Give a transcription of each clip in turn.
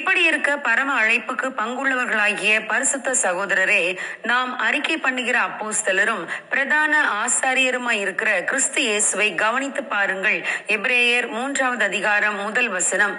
இப்படி இருக்க பரம அழைப்புக்கு பங்குள்ளவர்களாகிய பரிசுத்த சகோதரரே நாம் அறிக்கை பண்ணுகிற அப்போஸ்தலரும் பிரதான ஆசாரியருமாய் இருக்கிற கிறிஸ்து இயேசுவை கவனித்து பாருங்கள். எபிரேயர் மூன்றாவது அதிகாரம் முதல் வசனம்.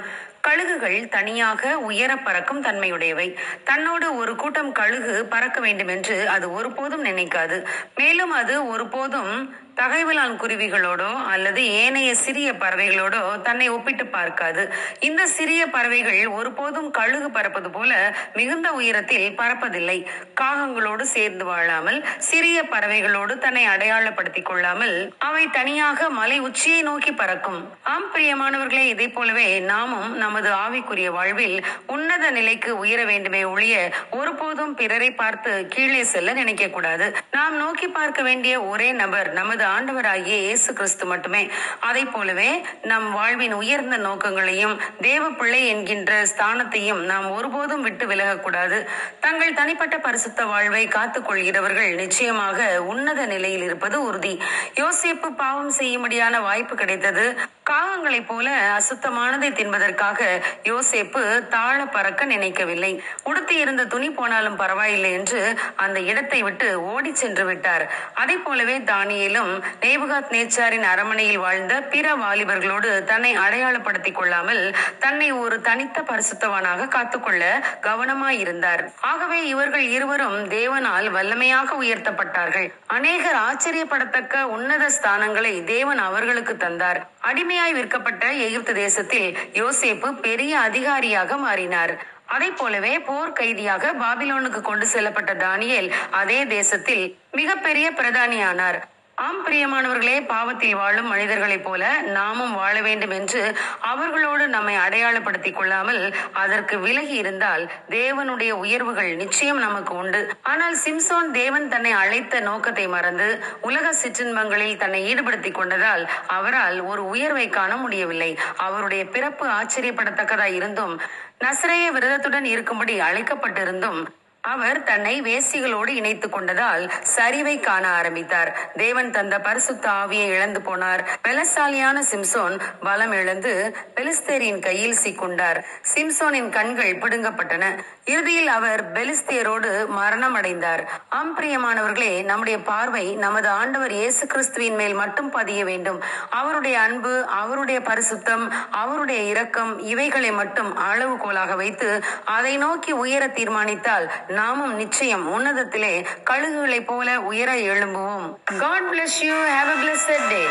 கழுகுகள் தனியாக உயர பறக்கும் தன்மையுடையவை. தன்னோடு ஒரு கூட்டம் கழுகு பறக்க வேண்டும் என்று அது ஒருபோதும் நினைக்காது. மேலும் அது ஒருபோதும் தகைவிலான் குருவிகளோடோ அல்லது ஏனைய சிறிய பறவைகளோடோ தன்னை ஒப்பிட்டு பார்க்காது. இந்த சிறிய பறவைகள் ஒருபோதும் கழுகு பறப்பது போல மிகுந்த உயரத்தில் பறப்பதில்லை. காகங்களோடு சேர்ந்து வாழாமல் சிறிய பறவைகளோடு தன்னை அடையாளப்படுத்திக் கொள்ளாமல் அவை தனியாக மலை உச்சியை நோக்கி பறக்கும். ஆம் பிரியமானவர்களே இதை போலவே நாமும் நமது ஆவிக்குரிய வாழ்வில் உன்னத நிலைக்கு உயர வேண்டுமே ஒழிய ஒருபோதும் பிறரை பார்த்து கீழே செல்ல நினைக்க கூடாது. நாம் நோக்கி பார்க்க வேண்டிய ஒரே நபர் நமது ஆண்டவராகிய இயேசு கிறிஸ்து மட்டுமே. அதை போலவே நம் வாழ்வின் உயர்ந்த நோக்கங்களையும் தேவ பிள்ளை என்கின்ற ஸ்தானத்தையும் நாம் ஒருபோதும் விட்டு விலகக்கூடாது. தங்கள் தனிப்பட்ட பரிசுத்த வாழ்வை காத்துக் கொள்கிறவர்கள் நிச்சயமாக உன்னத நிலையில் இருப்பது உறுதி. யோசிப்பு பாவம் செய்யும்படியான வாய்ப்பு கிடைத்தது. காகங்களைப் போல அசுத்தமானதை தின்பதற்காக யோசேப்பு தாழ பறக்க நினைக்கவில்லை. உடுத்தி இருந்த துணி போனாலும் பரவாயில்லை என்று அந்த இடத்தை விட்டு ஓடி சென்று விட்டார். அதை போலவே தானியலும் நேபுகாத் நேச்சாரின் அரமனையில் வாழ்ந்த பிற வாலிபர்களோடு தன்னை அடையாளப்படுத்திக் கொள்ளாமல் தன்னை ஒரு தனித்த பரிசுத்தவனாக காத்துக்கொள்ள கவனமாயிருந்தார். ஆகவே இவர்கள் இருவரும் தேவனால் வல்லமையாக உயர்த்தப்பட்டார்கள். அநேகர் ஆச்சரியப்படத்தக்க உன்னத ஸ்தானங்களை தேவன் அவர்களுக்கு தந்தார். அடிமையாய் விற்கப்பட்ட எகிப்து தேசத்தில் யோசேப்பு பெரிய அதிகாரியாக மாறினார். அதை போலவே போர் கைதியாக பாபிலோனுக்கு கொண்டு செல்லப்பட்ட தானியல் அதே தேசத்தில் மிகப்பெரிய பிரதானியானார். ஆம் பிரியமானவர்களே பாவத்தில் வாழும் மனிதர்களைப் போல நாமும் வாழ வேண்டும் என்று அவர்களோடு நம்மை அடையாளப்படுத்திக் கொள்ளாமல் அதற்கு விலகி இருந்தால் தேவனுடைய உயர்வுகள் நிச்சயம் நமக்கு உண்டு. ஆனால் சிம்சோன் தேவன் தன்னை அழைத்த நோக்கத்தை மறந்து உலக சிற்றின்பங்களில் தன்னை ஈடுபடுத்திக் கொண்டதால் அவரால் ஒரு உயர்வை காண முடியவில்லை. அவருடைய பிறப்பு ஆச்சரியப்படத்தக்கதாய் இருந்தும் நசரேய விரதத்துடன் இருக்கும்படி அழைக்கப்பட்டிருந்தும் அவர் தன்னை வேசிகளோடு இணைத்துக் கொண்டதால் சரிவை காண ஆரம்பித்தார். தேவன் தந்த பரிசுத்த ஆவியை இழந்து போனார். பலசாலியான சிம்சோன் பலம் இழந்து பெலிஸ்தேரின் கையில் சிக்குண்டார். சிம்சோனின் கண்கள் பிடுங்கப்பட்டன. இறுதியில் அவர் பெலிஸ்தேரோடு மரணம் அடைந்தார் ஆம்பிரியமானவர்களே நம்முடைய பார்வை நமது ஆண்டவர் இயேசு கிறிஸ்துவின் மேல் மட்டும் பதிய வேண்டும். அவருடைய அன்பு அவருடைய பரிசுத்தம் அவருடைய இரக்கம் இவைகளை மட்டும் அளவுகோலாக வைத்து அதை நோக்கி உயர தீர்மானித்தால் நாமும் நிச்சயம் உன்னதத்திலே கழுகுகளைப் போல உயர எழும்புவோம். God bless you have a blessed day